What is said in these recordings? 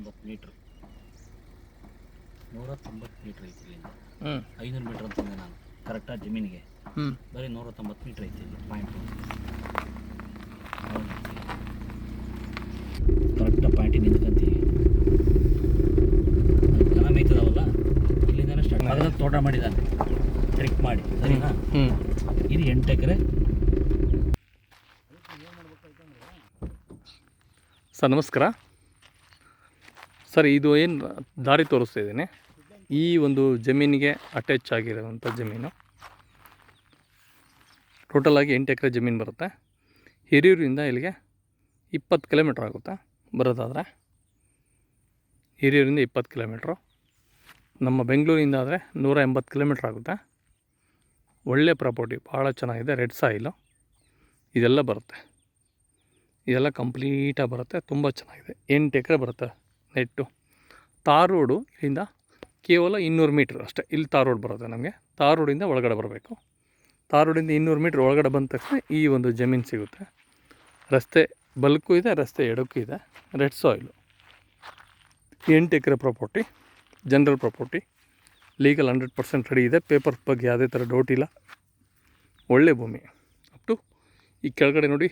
ತೊಂಬತ್ತು ಮೀಟ್ರ್. ನೂರ ತೊಂಬತ್ತು ಮೀಟ್ರ್ ಐತಿ ಇಲ್ಲಿಂದ ಹ್ಞೂ ಐನೂರು ಮೀಟ್ರ್ ಅಂತಂದೆ ನಾನು. ಕರೆಕ್ಟಾಗಿ ಜಮೀನಿಗೆ. ಹ್ಞೂ ಬರೀ ನೂರ ತೊಂಬತ್ತು ಮೀಟ್ರ್ ಐತಿ ಇಲ್ಲಿ ಪಾಯಿಂಟ್ ಕರೆಕ್ಟಾಗಿ ಪಾಯಿಂಟಿಗೆ ನಿಂತ್ಕೊಂತೀವಿ. ದನ ಐತದವಲ್ಲ ಇಲ್ಲಿಂದನೇ ಸ್ಟಾರ್ಟ್ ಅದರಲ್ಲಿ ತೋಟ ಮಾಡಿದ್ದಾನೆ ಟ್ರಿಕ್ ಮಾಡಿ. ಸರಿನಾ? ಹ್ಞೂ ಇದು ಎಂಟು ಎಕರೆ. ಸರ್ ನಮಸ್ಕಾರ. ಸರ್, ಇದು ಏನು ದಾರಿ ತೋರಿಸ್ತಾ ಇದ್ದೀನಿ ಈ ಒಂದು ಜಮೀನಿಗೆ ಅಟ್ಯಾಚ್ ಆಗಿರೋವಂಥ ಜಮೀನು. ಟೋಟಲಾಗಿ ಎಂಟು ಎಕರೆ ಜಮೀನು ಬರುತ್ತೆ. ಹಿರಿಯೂರಿಂದ ಇಲ್ಲಿಗೆ ಇಪ್ಪತ್ತು ಕಿಲೋಮೀಟ್ರ್ ಆಗುತ್ತೆ ಬರೋದಾದರೆ. ಹಿರಿಯೂರಿಂದ ಇಪ್ಪತ್ತು ಕಿಲೋಮೀಟ್ರು ನಮ್ಮ ಬೆಂಗಳೂರಿಂದ ಆದರೆ ನೂರ ಎಂಬತ್ತು ಕಿಲೋಮೀಟ್ರ್ ಆಗುತ್ತೆ. ಒಳ್ಳೆ ಪ್ರಾಪರ್ಟಿ ಭಾಳ ಚೆನ್ನಾಗಿದೆ ರೆಡ್ ಸಾಯಿಲು ಇದೆಲ್ಲ ಬರುತ್ತೆ. ಇದೆಲ್ಲ ಕಂಪ್ಲೀಟಾಗಿ ಬರುತ್ತೆ, ತುಂಬ ಚೆನ್ನಾಗಿದೆ. ಎಂಟು ಎಕರೆ ಬರುತ್ತೆ. ನೆಟ್ಟು. ತಾರ್ ರೋಡು ಇಲ್ಲಿಂದ ಕೇವಲ ಇನ್ನೂರು ಮೀಟ್ರ್ ಅಷ್ಟೇ. ಇಲ್ಲಿ ತಾರ್ ರೋಡ್ ಬರುತ್ತೆ ನಮಗೆ. ತಾರ್ ರೋಡಿಂದ ಒಳಗಡೆ ಬರಬೇಕು. ತಾರ್ ರೋಡಿಂದ ಇನ್ನೂರು ಮೀಟ್ರ್ ಒಳಗಡೆ ಬಂದ ತಕ್ಷಣ ಈ ಒಂದು ಜಮೀನು ಸಿಗುತ್ತೆ. ರಸ್ತೆ ಬಲ್ಕು ಇದೆ, ರಸ್ತೆ ಎಡಕ್ಕೂ ಇದೆ. ರೆಡ್ ಸಾಯ್ಲು ಎಂಟು acre property general property legal hundred percent ready ಇದೆ. ಪೇಪರ್ ಬಗ್ಗೆ ಯಾವುದೇ ಥರ ಡೌಟ್ ಇಲ್ಲ. ಒಳ್ಳೆ ಭೂಮಿ. ಅಪ್ ಟು ಈ ಕೆಳಗಡೆ ನೋಡಿ,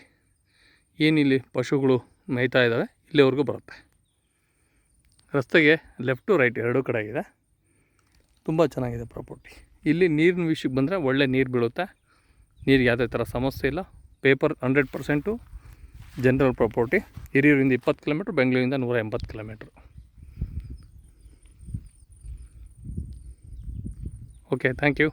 ಏನಿಲ್ಲಿ ಪಶುಗಳು ಮೇಯ್ತಾ ಇದ್ದಾವೆ, ಇಲ್ಲಿವರೆಗೂ ಬರುತ್ತೆ. ರಸ್ತೆಗೆ ಲೆಫ್ಟು ರೈಟ್ ಎರಡೂ ಕಡೆ ಇದೆ ತುಂಬ ಚೆನ್ನಾಗಿದೆ ಪ್ರಾಪರ್ಟಿ ಇಲ್ಲಿ ನೀರಿನ ವಿಷಯಕ್ಕೆ ಬಂದರೆ ಒಳ್ಳೆ ನೀರು ಬೀಳುತ್ತೆ. ನೀರಿಗೆ ಯಾವುದೇ ಥರ ಸಮಸ್ಯೆ ಇಲ್ಲ. Paper hundred percent general property ಹಿರಿಯೂರಿಂದ ಇಪ್ಪತ್ತು ಕಿಲೋಮೀಟ್ರ್ ಬೆಂಗಳೂರಿಂದ ನೂರ ಎಂಬತ್ತು ಕಿಲೋಮೀಟ್ರ್ ಓಕೆ ಥ್ಯಾಂಕ್ ಯು